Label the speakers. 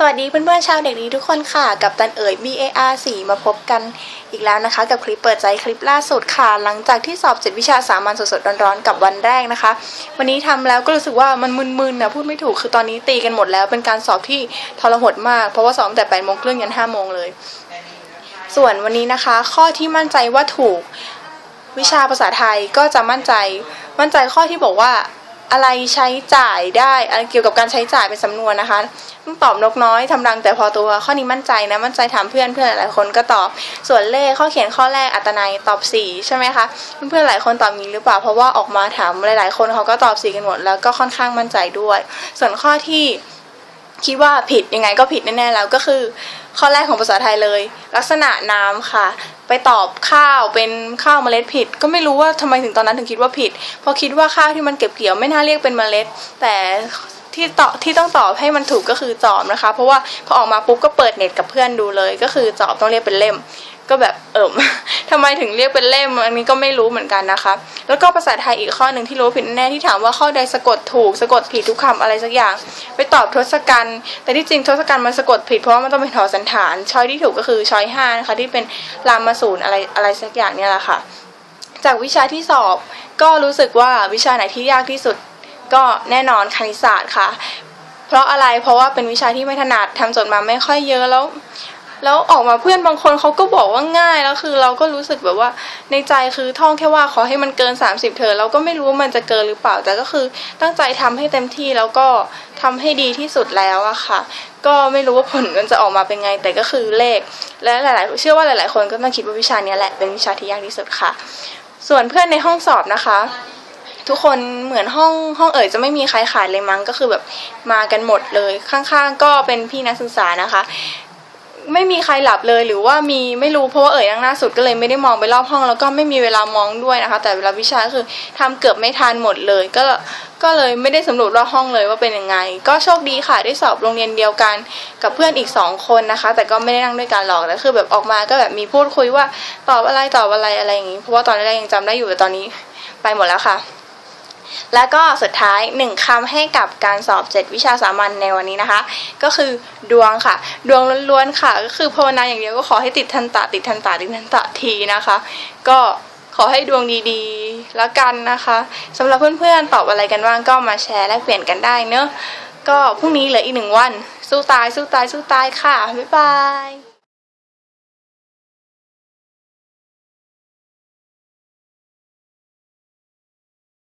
Speaker 1: สวัสดีเพื่อนๆชาวเด็กดีทุกคนค่ะ กับตันเอ๋ย BAR 4มาพบกันอีกแล้วนะคะ กับคลิปเปิดใจคลิปล่าสุดค่ะ หลังจากที่สอบเจ็ดวิชาสามัญสดๆร้อนๆกับวันแรกนะคะ วันนี้ทำแล้วก็รู้สึกว่ามันมึนๆนะพูดไม่ถูกคือตอนนี้ตีกันหมดแล้วเป็นการสอบที่ทรหดมาก เพราะว่าสอบตั้งแต่8โมงครึ่งยัน5โมงเลย ส่วนวันนี้นะคะ ข้อที่มั่นใจว่าถูกวิชาภาษาไทยก็จะมั่นใจ มั่นใจข้อที่บอกว่า อะไรใช้จ่ายได้อะไรเกี่ยวกับการใช้จ่ายเป็นสำนวนนะคะตองตอบนกน้อยทำรังแต่พอตัวข้อนี้มั่นใจนะมั่นใจถามเพื่อนเพื่อนหลายคนก็ตอบ ส่วนเลขข้อเขียนข้อแรกอัตนัยตอบสี่ใช่ไหมคะเพื่อนๆหลายคนตอบนี้หรือเปล่าเพราะว่าออกมาถามหลาย ๆ คนเขาก็ตอบสี่กันหมดแล้วก็ค่อนข้างมั่นใจด้วย ส่วนข้อที่คิดว่าผิดยังไงก็ผิดแน่ๆแล้วก็คือ ข้อแรกของภาษาไทยเลย ลักษณะน้ำค่ะ ไปตอบข้าวเป็นข้าวเมล็ดผิด ก็ไม่รู้ว่าทำไมถึงตอนนั้นถึงคิดว่าผิด เพราะคิดว่าข้าวที่มันเก็บเกี่ยวไม่น่าเรียกเป็นเมล็ด แต่ที่ตอบที่ต้องตอบให้มันถูกก็คือจอบนะคะ เพราะว่าพอออกมาปุ๊บก็เปิดเน็ตกับเพื่อนดูเลย ก็คือจอบต้องเรียกเป็นเล่ม ก็แบบเอิมทำไมถึงเรียกเป็นเล่มอันนี้ก็ไม่รู้เหมือนกันนะคะ แล้วก็ภาษาไทยอีกข้อหนึ่งที่รู้ผิดแน่ที่ถามว่าข้อใดสะกดถูก สะกดผิดทุกคำอะไรสักอย่าง ไปตอบทศกัณฐ์แต่ที่จริงทศกัณฐ์มันสะกดผิดเพราะว่ามันต้องเป็นทอสันฐาน ช้อยที่ถูกก็คือช้อยห้านะคะที่เป็นรามสูตรอะไรอะไรสักอย่างเนี่ยแหละค่ะ จากวิชาที่สอบก็รู้สึกว่าวิชาไหนที่ยากที่สุด ก็แน่นอนคณิตศาสตร์ค่ะ เพราะอะไรเพราะว่าเป็นวิชาที่ไม่ถนัดทำจดมาไม่ค่อยเยอะแล้ว แล้วออกมาเพื่อนบางคนเขาก็บอกว่าง่ายแล้วคือ เราก็รู้สึกแบบว่าในใจคือท่องแค่ว่าขอให้มันเกิน 30เทอเราก็ไม่รู้ว่ามันจะเกินหรือเปล่าแต่ก็คือตั้งใจทำให้เต็มที่แล้วก็ทำให้ดีที่สุดแล้วอะค่ะ ก็ไม่รู้ว่าผลมันจะออกมาเป็นไง แต่ก็คือเลข และหลาย ๆ เชื่อว่าหลาย ๆ คนก็ต้องคิดว่าวิชานี้แหละเป็นวิชาที่ยากที่สุดค่ะ ส่วนเพื่อนในห้องสอบนะคะทุกคนเหมือนห้องห้องเอ๋ยจะไม่มีใครขาดเลยมั้งก็คือแบบมากันหมดเลยข้างๆ ก็เป็นพี่นักศึกษานะคะ ไม่มีใครหลับเลยหรือว่ามีไม่รู้เพราะว่าเอ๋ยนั่งหน้าสุดก็เลยไม่ได้มองไปรอบห้อง แล้วก็ไม่มีเวลามองด้วยนะคะ แต่เวลาวิชาคือทำเกือบไม่ทันหมดเลย ก็ก็เลยไม่ได้สำรวจรอบห้องเลยว่าเป็นยังไง ก็โชคดีค่ะได้สอบโรงเรียนเดียวกันกับเพื่อนอีกสองคนนะคะ แต่ก็ไม่ได้นั่งด้วยกันหรอกแล้วคือแบบออกมาก็แบบมีพูดคุยว่าตอบอะไรตอบอะไรอะไรอย่างงี้เพราะว่าตอนแรกยังจำได้อยู่แต่ตอนนี้ไปหมดแล้วค่ะ แล้วก็สุดท้ายหนึ่งคำให้กับการสอบเจ็ดวิชาสามัญในวันนี้นะคะ ก็คือดวงค่ะ ดวงล้วนๆค่ะ ก็คือภาวนาอย่างเดียวก็ขอให้ติดทันตะติดทันตะติดทันตะทีนะคะ ก็ขอให้ดวงดีๆ แล้วกันนะคะสำหรับเพื่อนๆตอบอะไรกันบ้างก็มาแชร์และเปลี่ยนกันได้เนอะก็พรุ่งนี้เหลืออีกหนึ่งวัน สู้ตายสู้ตายสู้ตายค่ะบ๊ายบาย